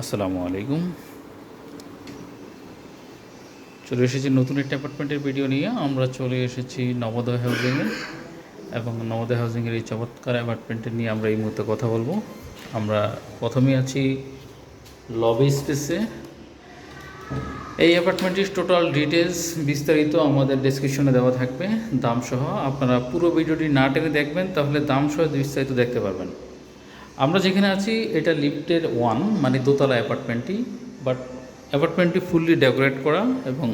আসসালামু আলাইকুম। চলে এসেছি নতুন একটা অ্যাপার্টমেন্টের ভিডিও নিয়ে। আমরা চলে এসেছি নবোদয় হাউজিংয়ে এবং নবোদয় হাউজিংয়ের এই চমৎকার অ্যাপার্টমেন্টের নিয়ে আমরা এই মুহূর্তে কথা বলব। আমরা প্রথমেই আছি লবি স্পেসে এই অ্যাপার্টমেন্টটির টোটাল ডিটেলস বিস্তারিত আমাদের ডেসক্রিপশনে দেওয়া থাকবে। দামসহ আপনারা পুরো ভিডিওটি না টেনে দেখবেন, তাহলে দাম সহ বিস্তারিত দেখতে পারবেন। আমরা যেখানে আছি, এটা লিফটের ওয়ান মানে দোতলা অ্যাপার্টমেন্টটি বাট অ্যাপার্টমেন্টটি ফুললি ডেকোরেট করা এবং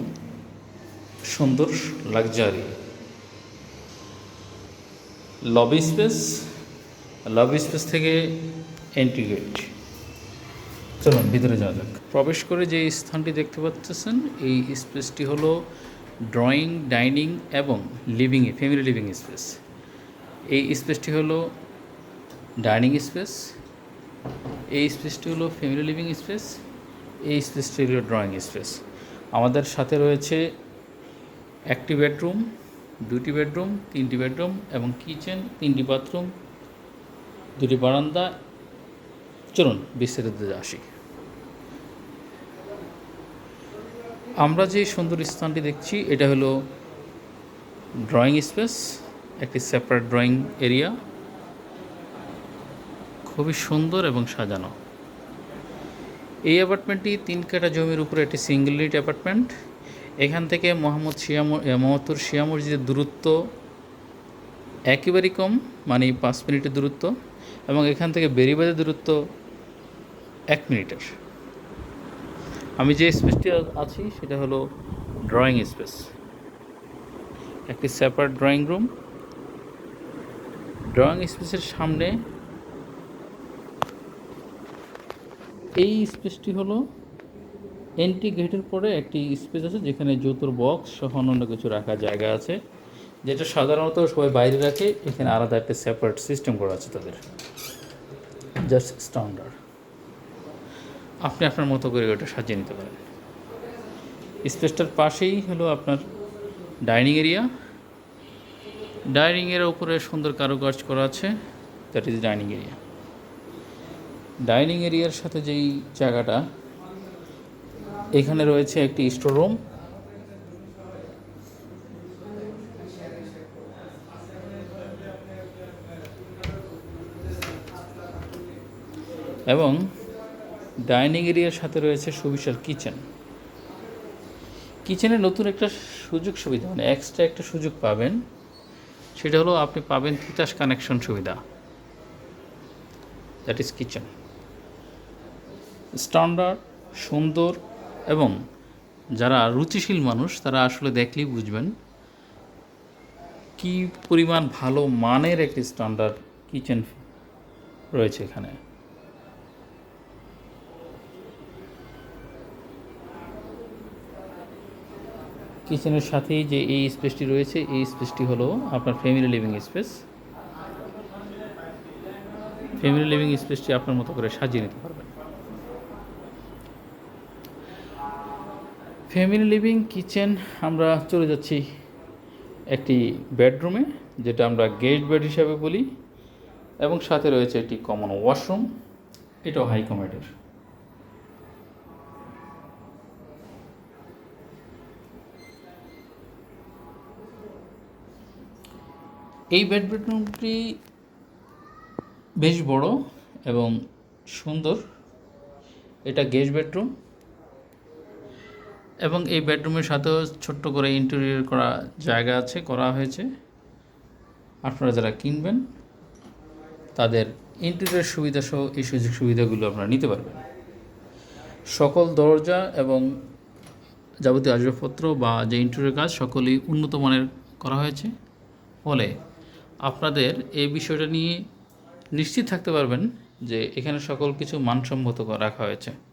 সুন্দর luxury lobby space lobby space থেকে এন্ট্রি গেট চলুন, ভিতরে যাওয়া যাক। প্রবেশ করে যে স্থানটি দেখতে পাচ্ছেন, এই স্পেসটি হলো ড্রয়িং ডাইনিং এবং লিভিং ফ্যামিলি লিভিং স্পেস এই স্পেসটি হলো ডাইনিং স্পেস, এই স্পেসটি হলো ফ্যামিলি লিভিং স্পেস, এই স্পেসটি হলো ড্রয়িং স্পেস। আমাদের সাথে রয়েছে একটি বেডরুম, দুটি বেডরুম, তিনটি বেডরুম এবং কিচেন, তিনটি বাথরুম, দুটি বারান্দা। চলুন বিস্তারিত আসি। আমরা যে সুন্দর স্থানটি দেখছি, এটা হলো ড্রয়িং স্পেস, একটি সেপারেট ড্রয়িং এরিয়া খুবই সুন্দর এবং সাজানো। এই অ্যাপার্টমেন্টটি তিন কাটা জমির উপরে একটি সিঙ্গেল ইউনিট অ্যাপার্টমেন্ট। এখান থেকে মোহাম্মদ শিয়া মোহাম্মদপুর শিয়া মসজিদের দূরত্ব একেবারেই কম মানে পাঁচ মিনিটের দূরত্ব এবং এখান থেকে বেরিবাজার দূরত্ব এক মিনিটের। আমি যে স্পেসটি আছি সেটা হলো ড্রয়িং স্পেস একটি সেপারেট ড্রয়িং রুম ড্রয়িং স্পেসের সামনে এই স্পেসটি হলো এন্ট্রি গেটের পরে একটি স্পেস আছে যেখানে জুতোর বক্স সহ অন্য কিছু রাখার জায়গা আছে, যেটা সাধারণত সবাই বাইরে রাখে। এখানে আলাদা একটা সেপারেট সিস্টেম করা আছে তাদের। জাস্ট স্ট্যান্ডার্ড আপনি আপনার মতো করে ওটা সাজিয়ে নিতে পারেন। স্পেসটার পাশেই হলো আপনার ডাইনিং এরিয়া। ডাইনিং ডাইনিংয়ের উপরে সুন্দর কারুকাজ করা আছে। That is dining area dining এরিয়ার সাথে যেই জায়গাটা, এখানে রয়েছে একটি স্টোর রুম। এবং ডাইনিং এরিয়ার সাথে রয়েছে সুবিশাল কিচেন। কিচেনে নতুন একটা সুযোগ সুবিধা মানে এক্সট্রা একটা সুযোগ পাবেন। সেটা হলো আপনি পাবেন তিতাস কানেকশন সুবিধা। দ্যাট ইজ কিচেন স্ট্যান্ডার্ড সুন্দর এবং যারা রুচিশীল মানুষ, তারা আসলে দেখলেই বুঝবেন কি পরিমাণ ভালো মানের একটি স্ট্যান্ডার্ড কিচেন রয়েছে এখানে। কিচেনের সাথেই যে এই স্পেসটি রয়েছে, এই স্পেসটি হলো আপনার family living space family living স্পেসটি আপনার মতো করে সাজিয়ে নিতে পারবেন। ফ্যামিলি লিভিং কিচেন আমরা চলে যাচ্ছি একটি বেডরুমে যেটা আমরা গেস্ট বেড হিসাবে বলি, এবং সাথে রয়েছে একটি কমন ওয়াশরুম এটাও হাই কমেডের এই বেড বেডরুমটি বেশ বড় এবং সুন্দর। এটা গেস্ট বেডরুম এবং এই বেডরুমের সাথেও ছোট্ট করে ইন্টেরিয়র করা জায়গা আছে, করা হয়েছে। আপনারা যারা কিনবেন, তাদের ইন্টেরিয়র সুবিধা সহ এই সুযোগ সুবিধাগুলো আপনারা নিতে পারবেন। সকল দরজা এবং যাবতীয় আসবাবপত্র বা যে ইন্টেরিয়র কাজ, সকলেই উন্নত মানের করা হয়েছে। ফলে আপনাদের এই বিষয়টা নিয়ে নিশ্চিত থাকতে পারবেন যে এখানে সকল কিছু মানসম্মত রাখা হয়েছে।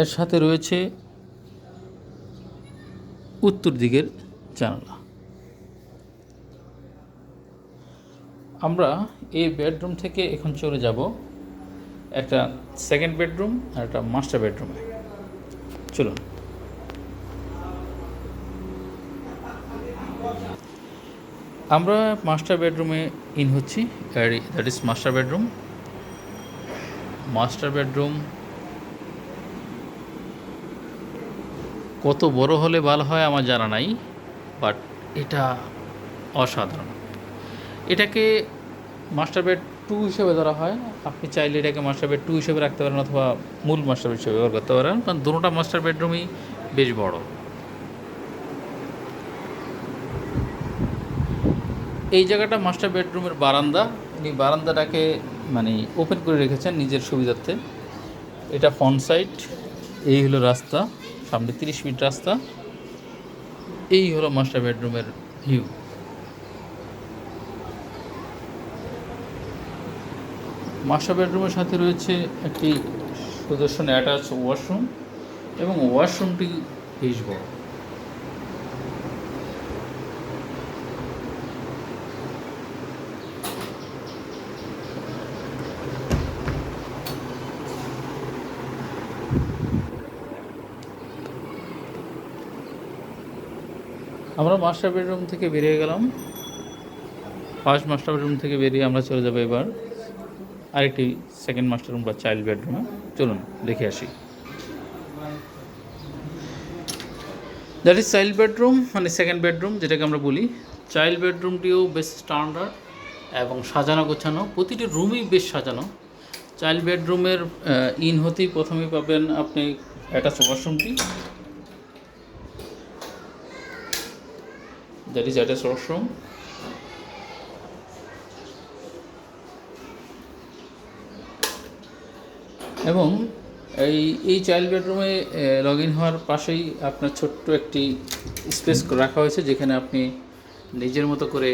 এর সাথে রয়েছে উত্তর দিকের জানালা। আমরা এই বেডরুম থেকে এখন চলে যাব একটা সেকেন্ড বেডরুম আর একটা মাস্টার বেডরুমে চলুন। আমরা মাস্টার বেডরুমে ইন হচ্ছি that is master bedroom master bedroom কত বড় হলে ভালো হয় আমার জানা নাই বাট এটা অসাধারণ। এটাকে মাস্টার বেড টু হিসেবে ধরা হয়। আপনি চাইলে এটাকে মাস্টার বেড টু হিসেবে রাখতে পারেন অথবা মূল মাস্টার বেড হিসেবে ব্যবহার করতে পারেন, কারণ দুটোটা মাস্টার বেডরুমই বেশ বড়। এই জায়গাটা মাস্টার বেডরুমের বারান্দা। উনি বারান্দাটাকে মানে ওপেন করে রেখেছেন নিজের সুবিধার্থে। এটা ফ্রন্ট সাইড এই হলো রাস্তা। সামনে তিরিশ মিনিট রাস্তা। এই হলো মাস্টার বেডরুমের ভিউ মাস্টার বেডরুমের সাথে রয়েছে একটি সুদর্শন অ্যাটাচ ওয়াশরুম এবং ওয়াশরুমটি বেশ বড় আমরা মাস্টার বেডরুম থেকে বেরিয়ে গেলাম। ফার্স্ট মাস্টার বেডরুম থেকে বেরিয়ে আমরা চলে যাব এবার আরেকটি সেকেন্ড মাস্টার রুম বা চাইল্ড বেডরুমে চলুন, দেখে আসি। দ্যাট ইজ চাইল্ড বেডরুম মানে সেকেন্ড বেডরুম যেটাকে আমরা বলি। চাইল্ড বেডরুমটিও বেশ স্ট্যান্ডার্ড এবং সাজানো গোছানো। প্রতিটি রুমই বেশ সাজানো। চাইল্ড বেডরুমের ইন হতেই প্রথমেই পাবেন আপনি অ্যাটাচ ওয়াশরুমটি দ্যাট ইজ অ্যাটাচ ওয়াশরুম এবং এই এই চাইল্ড বেডরুমে লগ ইন হওয়ার পাশেই আপনার ছোট্ট একটি স্পেস রাখা হয়েছে, যেখানে আপনি নিজের মতো করে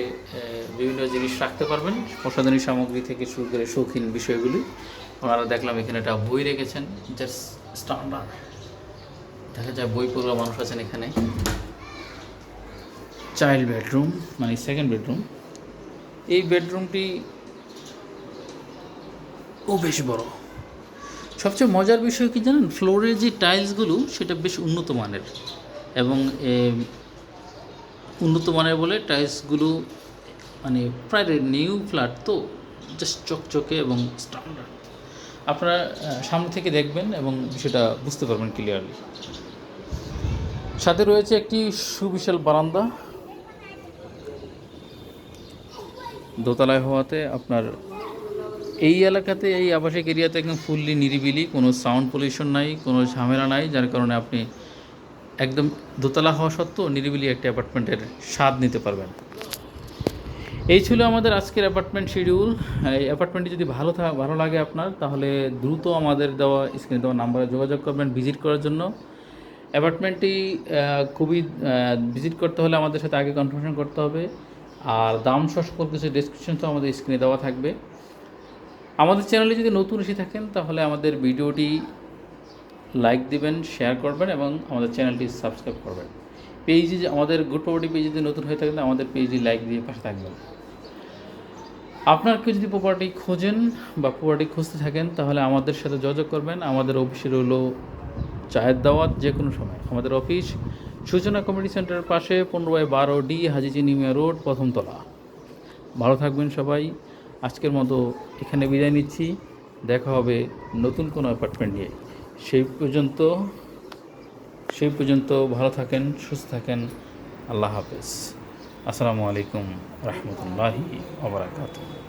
বিভিন্ন জিনিস রাখতে পারবেন। প্রসাধনী সামগ্রী থেকে শুরু করে শৌখিন বিষয়গুলি। আমরা দেখলাম এখানে একটা বই রেখেছেন জাস্ট স্ট্যান্ডার্ড দেখা যায় বই পড়ুয়া মানুষ আছেন এখানে। চাইল্ড বেডরুম মানে সেকেন্ড বেডরুম। এই বেডরুমটি ও বেশ বড়। সবচেয়ে মজার বিষয় কি জানেন? ফ্লোরে যে টাইলসগুলো, সেটা বেশ উন্নত মানের। এবং উন্নত মানের বলে টাইলসগুলো মানে প্রায় নিউ ফ্ল্যাট তো, জাস্ট চকচকে এবং স্ট্যান্ডার্ড। আপনারা সামনে থেকে দেখবেন এবং সেটা বুঝতে পারবেন ক্লিয়ারলি। সাথে রয়েছে একটি সুবিশাল বারান্দা। দোতলায় হওয়াতে আপনার এই এলাকাতে, এই আবাসিক এরিয়াতে একদম ফুললি নিরিবিলি, কোনো সাউন্ড পলিউশন নাই, কোনো ঝামেলা নাই, যার কারণে আপনি একদম দোতলা হওয়া সত্ত্বেও নিরিবিলি একটি অ্যাপার্টমেন্টের স্বাদ নিতে পারবেন। এই ছিল আমাদের আজকের অ্যাপার্টমেন্ট শিডিউল। এই অ্যাপার্টমেন্টটি যদি ভালো ভালো লাগে আপনার, তাহলে দ্রুত আমাদের দেওয়া, স্ক্রিনে দেওয়া নাম্বারে যোগাযোগ করবেন ভিজিট করার জন্য। অ্যাপার্টমেন্টটি খুবই ভিজিট করতে হলে আমাদের সাথে আগে কনফার্মেশন করতে হবে। আর দাম সহ সকল কিছু ডেসক্রিপশন তো আমাদের স্ক্রিনে দেওয়া থাকবে। আমাদের চ্যানেলে যদি নতুন এসে থাকেন, তাহলে আমাদের ভিডিওটি লাইক দিবেন শেয়ার করবেন এবং আমাদের চ্যানেলটি সাবস্ক্রাইব করবেন। পেজে আমাদের গুড প্রপার্টি পেজ যদি নতুন হয়ে থাকেন, আমাদের পেজটি লাইক দিয়ে পাশে থাকবেন। আপনার কেউ যদি প্রপার্টি খোঁজেন বা প্রপার্টি খুঁজতে থাকেন, তাহলে আমাদের সাথে যোগাযোগ করবেন। আমাদের অফিসে রইল চায়ের দাওয়াত যে কোনো সময়। আমাদের অফিস সূচনা কমিউনিটি সেন্টারের পাশে পনেরো বাই বারো ডি হাজি চিনিমিয়া রোড প্রথমতলা ভালো থাকবেন সবাই। আজকের মতো এখানে বিদায় নিচ্ছি। দেখা হবে নতুন কোনো অ্যাপার্টমেন্ট নিয়ে। সেই পর্যন্ত সেই পর্যন্ত ভালো থাকেন, সুস্থ থাকেন। আল্লাহ হাফেজ। আসসালামু আলাইকুম রহমতুল্লাহি আবরাকাতুহ